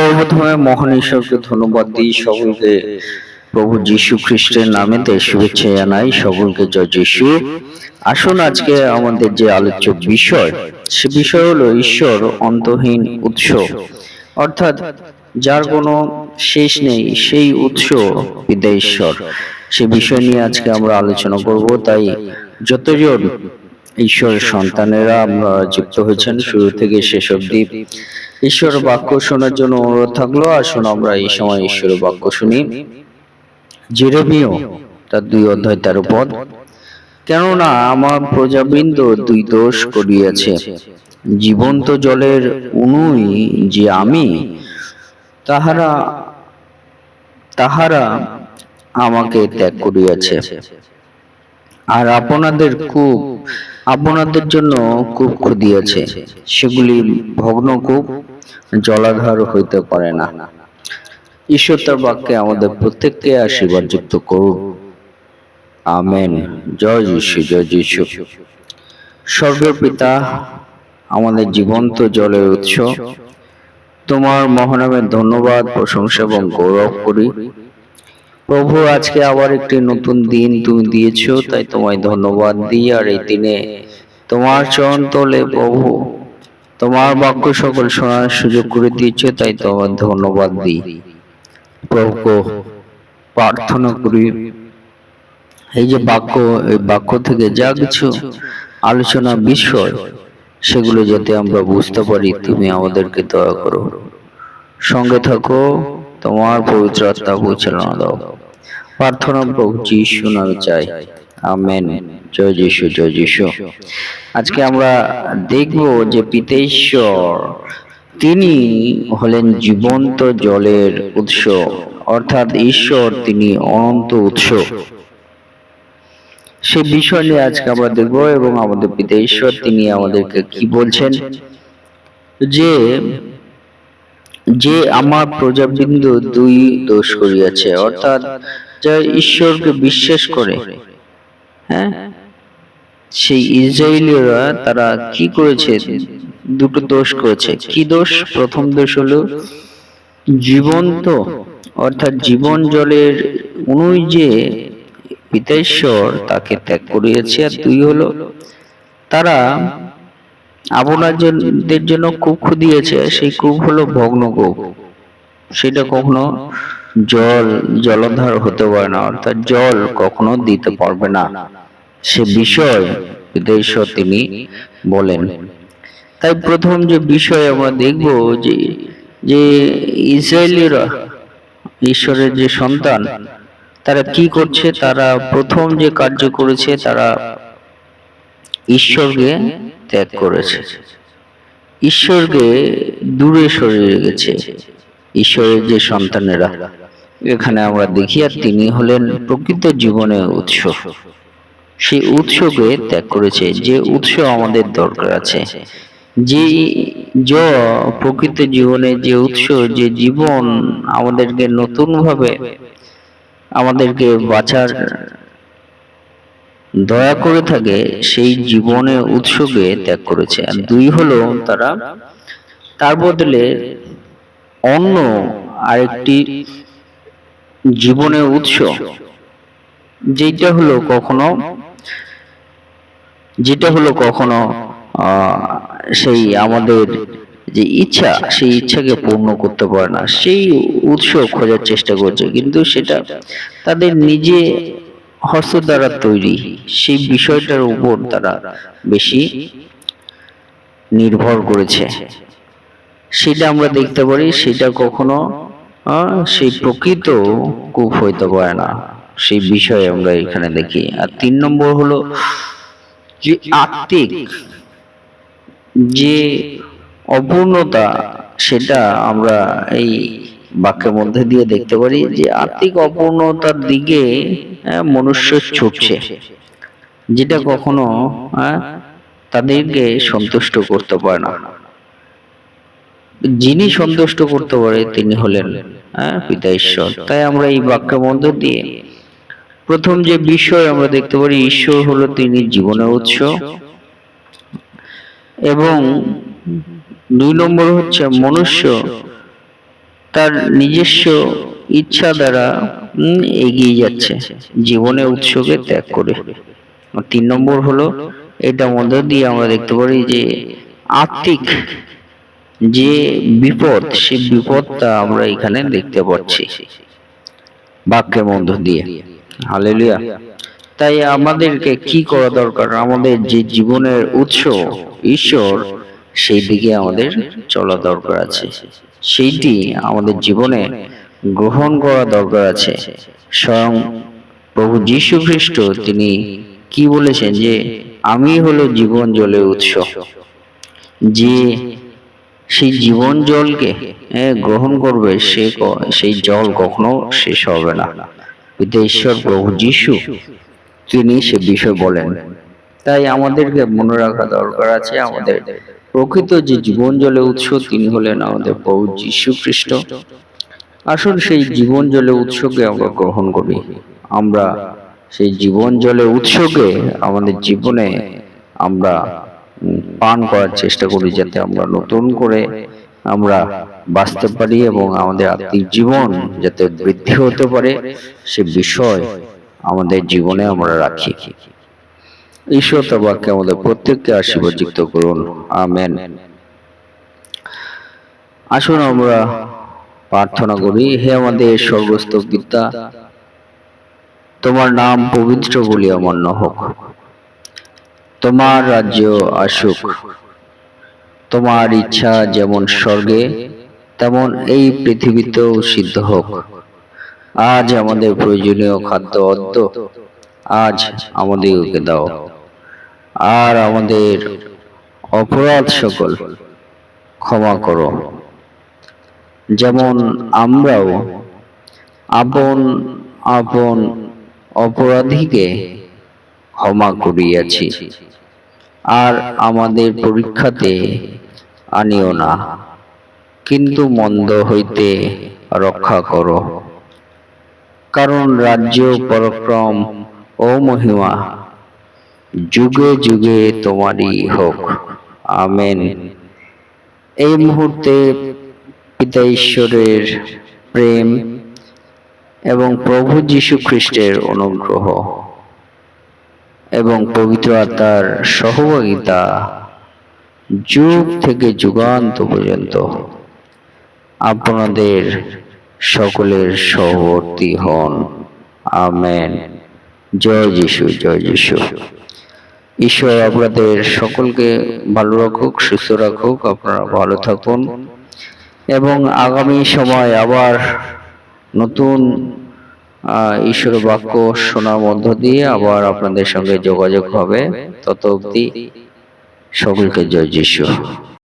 সর্বপ্রথমে মহান ঈশ্বরকে ধন্যবাদ দিই সকলকে। প্রভু যীশু খ্রিস্টের নামেতে শুভেচ্ছা জানাই সকলকে। জয় যীশু। আসুন আজকে আমাদের যে আলোচ্য বিষয়, সে বিষয় হলো ঈশ্বর অন্তহীন উৎস। অর্থাৎ যার কোনো শেষ নেই, সেই উৎস বিদ্যা ঈশ্বর। সে বিষয় নিয়ে আজকে আমরা আলোচনা করব, তাই যতজন ঈশ্বরের সন্তানেরা আমরা যুক্ত হয়েছেন, শুরু থেকে শেষ অবধি ঈশ্বর বাক্য শোনার জন্য অনুরোধ থাকল আসুন আমরা এই সময় ঈশ্বরের বাক্য শুনি। জেরেমিয় তার দুই অধ্যায় তেরো পদ। কেননা আমার প্রজাবৃন্দ দুই দোষ করিয়াছে। জীবন্ত জলের অনুই যে আমি তাহারা তাহারা আমাকে ত্যাগ করিয়াছে। আর আপনাদের কূপ আপনাদের জন্য কূপ খুদিয়াছে সেগুলি ভগ্ন কূপ জলাধার হইতে পারে না। ঈশ্বর তার বাক্যে আমাদের প্রত্যেককে আশীর্বাদ যুক্ত করুন আমেন। জয় যিশু জয় যিশু। স্বর্গের পিতা, আমাদের জীবন্ত জলের উৎস, তোমার মহানামের ধন্যবাদ, প্রশংসা এবং গৌরব করি। প্রভু, আজকে আবার একটি নতুন দিন তুমি দিয়েছ, তাই তোমায় ধন্যবাদ দিই। আর এই দিনে তোমার চরণ তলে প্রভু তোমার বাক্য সকল শোনার সুযোগ করে দিয়েছ, তাই তোমার ধন্যবাদ দিই। প্রভুকে প্রার্থনা করি। এই যে বাক্য, এই বাক্য থেকে যা কিছু আলোচনা, বিষয়, সেগুলো যাতে আমরা বুঝতে পারি, তুমি আমাদেরকে দয়া করো। সঙ্গে থাকো, তোমার পবিত্র আত্মা পরিচালনা দাও প্রার্থনা প্রভু যিশু নামে চাই। আমেন। জয় যিশু জয় যিশু। আজকে আমরা দেখব যে পিতেশ্বর, তিনি হলেন জীবন্ত জলের উৎস, অর্থাৎ ঈশ্বর তিনি অনন্ত উৎস। সে বিষয় নিয়ে আজকে আমরা দেখব এবং আমাদের পিতা ঈশ্বর তিনি আমাদেরকে কি বলছেন? যে যে আমার প্রজাবৃন্দ দুই দোষ করিয়াছে, অর্থাৎ যারা ঈশ্বরকে বিশ্বাস করে হ্যাঁ? সেই ইসরায়েলীয়রা তারা কি করেছে? দুটো দোষ করেছে। কি দোষ? প্রথম দোষ হলো জীবন্ত, অর্থাৎ জীবন জলের অনুই যে পিতেশ্বর তাকে ত্যাগ করিয়েছে। আর দুই হলো তারা আপনাদের জন্য কূপ খুদিয়েছে। সেই কূপ হলো ভগ্ন কূপ সেটা কখনো জল জলধার হতে পারে না, অর্থাৎ জল কখনো দিতে পারবে না। সে বিষয় ঈশ্বর তিনি বলেন। তাই প্রথম যে বিষয় আমরা দেখব যে যে ইসরায়েলিরা ঈশ্বরের যে সন্তান, তারা কি করছে? তারা প্রথম যে কার্য করেছে, তারা ঈশ্বরকে ত্যাগ করেছে। ঈশ্বরকে দূরে সরে গেছে ঈশ্বরের যে সন্তানেরা, এখানে আমরা দেখি আর তিনি হলেন প্রকৃত জীবনের উৎস। সেই উৎসকে ত্যাগ করেছে, যে উৎস আমাদের দরকার আছে। যে প্রকৃত জীবনে যে উৎস, যে জীবন আমাদেরকে নতুন ভাবে আমাদেরকে বাঁচার দয়া করে থাকে, সেই জীবনে উৎসকে ত্যাগ করেছে। আর দুই হলো তারা, তার বদলে অন্য আরেকটি জীবনের উৎস যেটা হলো কখনো যেটা হলো কখনো সেই আমাদের যে ইচ্ছা, সেই ইচ্ছাকে পূর্ণ করতে পারে না, সেই উৎস খোঁজার চেষ্টা করছে। কিন্তু সেটা তাদের নিজে হস্ত দ্বারা তৈরি, সেই বিষয়টার উপর তারা বেশি নির্ভর করেছে। সেটা আমরা দেখতে পারি, সেটা কখনো সেই প্রকৃত কূপ হইতে পারে না। সেই বিষয়ে আমরা এখানে দেখি। আর তিন নম্বর হলো যে আত্মিক যে অপূর্ণতা, সেটা আমরা এই বাক্যের মধ্যে দিয়ে দেখতে পারি যে আর্থিক অপূর্ণতার দিকে মনুষ্য ছুটছে, যেটা কখনো তাদেরকে সন্তুষ্ট করতে পারে না। যিনি সন্তুষ্ট করতে পারে, তিনি হলেন হ্যাঁ পিতা ঈশ্বর। তাই আমরা এই বাক্যের মধ্য দিয়ে প্রথম যে বিষয় আমরা দেখতে পারি, ঈশ্বর হলো তিনি জীবনের উৎস। এবং দুই নম্বর হচ্ছে মনুষ্য তার নিজস্ব ইচ্ছা দ্বারা এগিয়ে যাচ্ছে জীবনে উৎসকে ত্যাগ করে। তিন নম্বর হলো, এটার মধ্যে দিয়ে আমরা দেখতে পারি যে আত্মিক যে বিপদ সেই বিপদটা আমরা এখানে দেখতে পাচ্ছি। বাক্যের মধ্য দিয়ে। হালেলুয়া। তাই আমাদেরকে কি করা দরকার? আমাদের যে জীবনের উৎস, ঈশ্বর, সেই দিকে আমাদের চলা দরকার আছে। সেইটি আমাদের জীবনে গ্রহণ করা দরকার আছে। স্বয়ং প্রভু যীশু খ্রিস্ট, তিনি কি বলেছেন যে, আমি হলো জীবন জলের উৎস। যে সেই জীবন জলকে গ্রহণ করবে সে সেই জল কখনো শেষ হবে না। ঈশ্বর প্রভু যীশু, তিনি সে বিষয় বলেন, তাই আমাদেরকে মনে রাখা দরকার আছে, আমাদের প্রকৃত যে জীবন জলের উৎস, তিনি হলেন আমাদের প্রভু যীশু খ্রিস্ট। আসুন সেই জীবন জলের উৎসকে আমরা গ্রহণ করি। আমরা সেই জীবন জলের উৎসকে, আমাদের জীবনে আমরা পান করার চেষ্টা করি যাতে আমরা নতুন করে আমরা বাঁচতে পারি এবং আমাদের আত্মিক জীবন যাতে বৃদ্ধি হতে পারে, সে বিষয় আমাদের জীবনে আমরা রাখি। ঈশ্বর বাক্যে আমাদের প্রত্যেককে আশীর্বাদ যুক্ত করুন। আমেন। আসুন আমরা প্রার্থনা করি, হে আমাদের সর্বস্ত পিতা, তোমার নাম পবিত্র বলিয়া মান্য হোক। তোমার রাজ্য আসুক। তোমার ইচ্ছা যেমন স্বর্গে, তেমন এই পৃথিবীতেও সিদ্ধ হোক। আজ আমাদের প্রয়োজনীয় খাদ্য অদ্য, আজ আমাদেরকে দাও। আর আমাদের অপরাধ সকল ক্ষমা করো। যেমন আমরাও আপন আপন অপরাধীকে ক্ষমা করিয়াছি। আর আমাদের পরীক্ষাতে আনিও না। কিন্তু মন্দ হইতে রক্ষা করো। কারণ রাজ্য পরাক্রম ও মহিমা যুগে যুগে তোমারই হোক। আমেন। এই মুহূর্তে পিতা ঈশ্বরের প্রেম এবং প্রভু যীশু খ্রিস্টের অনুগ্রহ। এবং পবিত্র আত্মার সহভাগিতা যুগ থেকে যুগান্ত পর্যন্ত আপনাদের সকলের সহবর্তী হন। আমেন। জয় যিশু জয় যিশু। ঈশ্বর, আপনাদের সকলকে ভালো রাখুক, সুস্থ রাখুক, আপনারা ভালো থাকুন। এবং আগামী সময় আবার নতুন ঈশ্বরের বাক্য শোনার মধ্য দিয়ে আবার আপনাদের সঙ্গে যোগাযোগ হবে। তত অবধি সকলকে জয় যিশু।